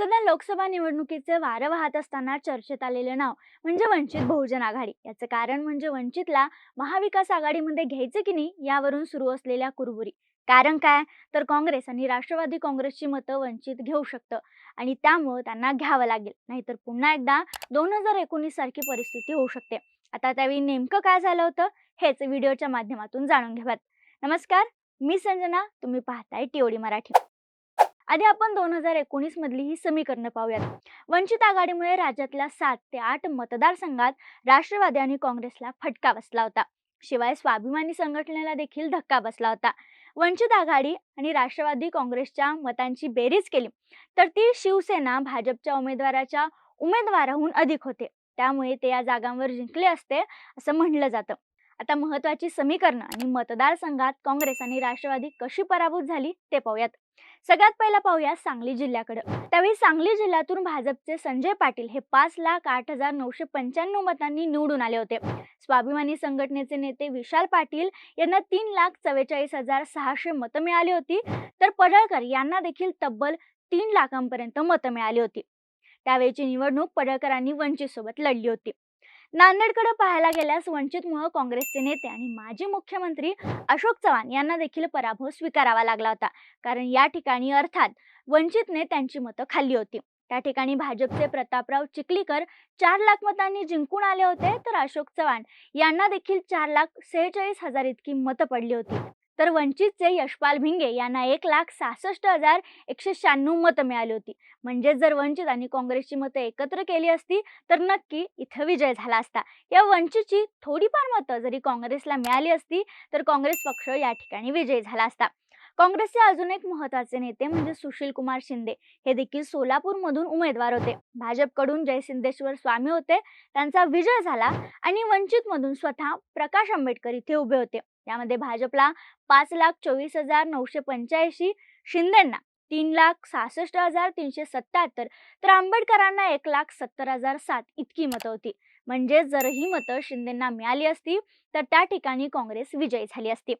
सध्या लोकसभा निवडणुकीचे वारं वाहत असताना चर्चेत आलेलं नाव म्हणजे वंचित बहुजन आघाडी. याचं कारण म्हणजे वंचितला महाविकास आघाडीमध्ये घ्यायचं की नाही यावरून सुरू असलेल्या कुरबुरी. कारण काय? तर काँग्रेस आणि राष्ट्रवादी काँग्रेसची मतं वंचित घेऊ शकतं आणि त्यामुळं त्यांना घ्यावं लागेल. नाहीतर पुन्हा एकदा दोन हजार एकोणीस सारखी परिस्थिती होऊ शकते. आता त्यावेळी नेमकं काय झालं होतं? हेच व्हिडिओच्या माध्यमातून जाणून घेऊयात. नमस्कार मी संजना. तुम्ही पाहताय टीओडी मराठी. आधी आपण दोन हजार एकोणीस मधली ही समीकरणं पाहूयात. वंचित आघाडीमुळे राज्यातल्या सात ते आठ मतदारसंघात राष्ट्रवादी आणि काँग्रेसला फटका बसला होता. शिवाय स्वाभिमानी संघटनेला देखील धक्का बसला होता. वंचित आघाडी आणि राष्ट्रवादी काँग्रेसच्या मतांची बेरीज केली तर ती शिवसेना भाजपच्या उमेदवाराच्या उमेदवाराहून अधिक होते. त्यामुळे ते या जागांवर जिंकले असते असं म्हणलं जातं. आता महत्वाची समीकरणं आणि मतदारसंघात काँग्रेस आणि राष्ट्रवादी कशी पराभूत झाली ते पाहूयात. सगळ्यात पहिला पाहूया सांगली जिल्ह्याकडे. त्यावेळी सांगली जिल्ह्यातून भाजपचे संजय पाटील हे पाच लाख आठ हजार नऊशे पंच्याण्णव मतांनी निवडून आले होते. स्वाभिमानी संघटनेचे नेते विशाल पाटील यांना तीन लाख चव्वेचाळीस हजार सहाशे मतं मिळाली होती. तर पडळकर यांना देखील तब्बल तीन लाखांपर्यंत मतं मिळाली होती. त्यावेळीची निवडणूक पडळकरांनी वंचित सोबत लढली होती. नांदेडकडे पाहायला गेल्यास वंचितमुळे काँग्रेसचे नेते आणि माजी मुख्यमंत्री अशोक चव्हाण यांना देखील पराभव स्वीकारावा लागला होता. कारण या ठिकाणी अर्थात वंचितने त्यांची मतं खाल्ली होती. त्या ठिकाणी भाजपचे प्रतापराव चिखलीकर चार लाख मतांनी जिंकून आले होते. तर अशोक चव्हाण यांना देखील चार लाख सेहेचाळीस हजार इतकी मतं पडली होती. तर वंचितचे यशपाल भिंगे यांना एक लाख सहासष्ट हजार एकशे शहाण्णव मतं मिळाली होती. म्हणजेच जर वंचित आणि काँग्रेसची मतं एकत्र केली असती तर नक्की इथं विजय झाला असता. या वंचितची थोडीफार मतं जरी काँग्रेसला मिळाली असती तर काँग्रेस पक्ष या ठिकाणी विजयी झाला असता. काँग्रेसचे अजून एक महत्त्वाचे नेते म्हणजे सुशील कुमार शिंदे. हे देखील सोलापूरमधून उमेदवार होते. भाजपकडून जयसिद्धेश्वर स्वामी होते. त्यांचा विजय झाला आणि वंचितमधून स्वतः प्रकाश आंबेडकर इथे उभे होते. त्यामध्ये भाजपला पाच लाख चोवीस हजार नऊशे पंच्याऐंशी शिंदेंना तीन लाख सहासष्ट हजार तीनशे सत्याहत्तर तर आंबेडकरांना एक लाख सत्तर हजार सात इतकी मतं होती. म्हणजे जर ही मतं शिंदेंना मिळाली असती तर त्या ठिकाणी काँग्रेस विजयी झाली असती.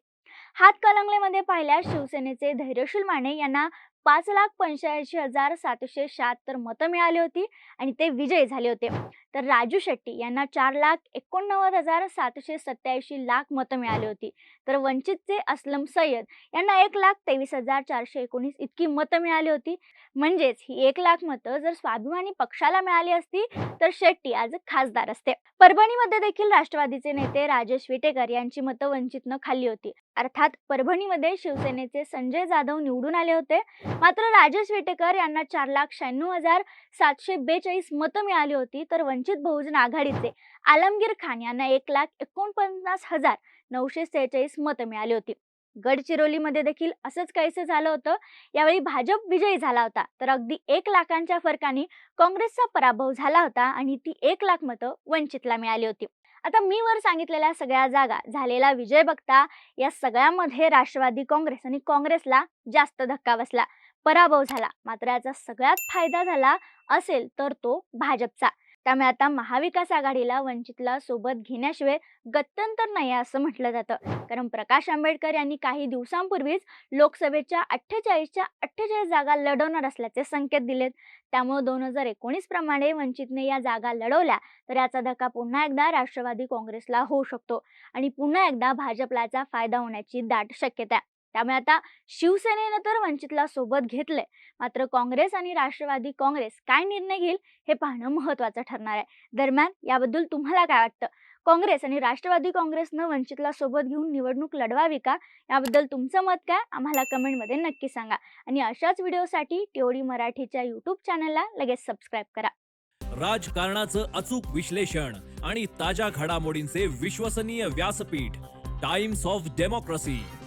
हातकलंगलेमध्ये पाहिल्यास शिवसेनेचे धैर्यशील माने यांना पाच लाख पंच्याऐंशी हजार सातशे शहात्तर मतं मिळाली होती आणि ते विजयी झाले होते. तर राजू शेट्टी यांना चार लाख एकोणनव्वद हजार सातशे सत्याऐंशी लाख मतं मिळाली होती. तर वंचितचे असलम सय्यद यांना एक लाख तेवीस हजार चारशे एकोणीस इतकी मतं मिळाली होती. म्हणजेच ही एक लाख मतं जर स्वाभिमानी पक्षाला मिळाली असती तर शेट्टी आज खासदार असते. परभणीमध्ये देखील राष्ट्रवादीचे नेते राजेश विटेकर यांची मतं वंचितनं खाल्ली होती. अर्थात परभणीमध्ये शिवसेनेचे संजय जाधव निवडून आले होते. मात्र राजेश विटेकर यांना चार लाख शहाण्णव हजार सातशे बेचाळीस मतं मिळाली होती तर वंचित बहुजन आघाडीचे आलमगीर खान यांना एक लाख एकोणपन्नास हजार नऊशे सेहेचाळीस मतं मिळाली होती. गडचिरोलीमध्ये देखील असंच काहीसं झालं होतं. यावेळी भाजप विजयी झाला होता तर अगदी एक लाखांच्या फरकाने काँग्रेसचा पराभव झाला होता आणि ती एक लाख मतं वंचितला मिळाली होती. आता मी वर सांगितलेल्या सगळ्या जागा झालेला विजय बघता या सगळ्यामध्ये राष्ट्रवादी काँग्रेस आणि काँग्रेसला जास्त धक्का बसला. पराभव झाला. मात्र याचा सगळ्यात फायदा झाला असेल तर तो भाजपचा. त्यामुळे आता महाविकास आघाडीला वंचितला सोबत घेण्याशिवाय गत्यंतर नाही असं म्हटलं जातं. कारण प्रकाश आंबेडकर यांनी काही दिवसांपूर्वीच लोकसभेच्या अठ्ठेचाळीसच्या अठ्ठेचाळीस जागा लढवणार असल्याचे संकेत दिलेत. त्यामुळे दोन हजार एकोणीस प्रमाणे वंचितने या जागा लढवल्या तर याचा धक्का पुन्हा एकदा राष्ट्रवादी काँग्रेसला होऊ शकतो. आणि पुन्हा एकदा भाजपला याचा फायदा होण्याची दाट शक्यता आहे. त्यामुळे आता शिवसेनेनं तर वंचितला सोबत घेतलंय. मात्र काँग्रेस आणि राष्ट्रवादी काँग्रेस काय निर्णय घेईल हे पाहणं महत्वाचं ठरणार आहे. दरम्यान याबद्दल तुम्हाला काय वाटतं? काँग्रेस आणि राष्ट्रवादी काँग्रेसनं वंचितला सोबत घेऊन निवडणूक लढवावी का? याबद्दल तुमचं मत काय? आम्हाला कमेंटमध्ये नक्की सांगा. आणि अशाच व्हिडिओसाठी टिओडी मराठीच्या यूट्यूब चॅनलला लगेच सबस्क्राईब करा. राजकारणाचं अचूक विश्लेषण आणि ताज्या घडामोडींचे विश्वसनीय व्यासपीठ टाइम्स ऑफ डेमोक्रेसी.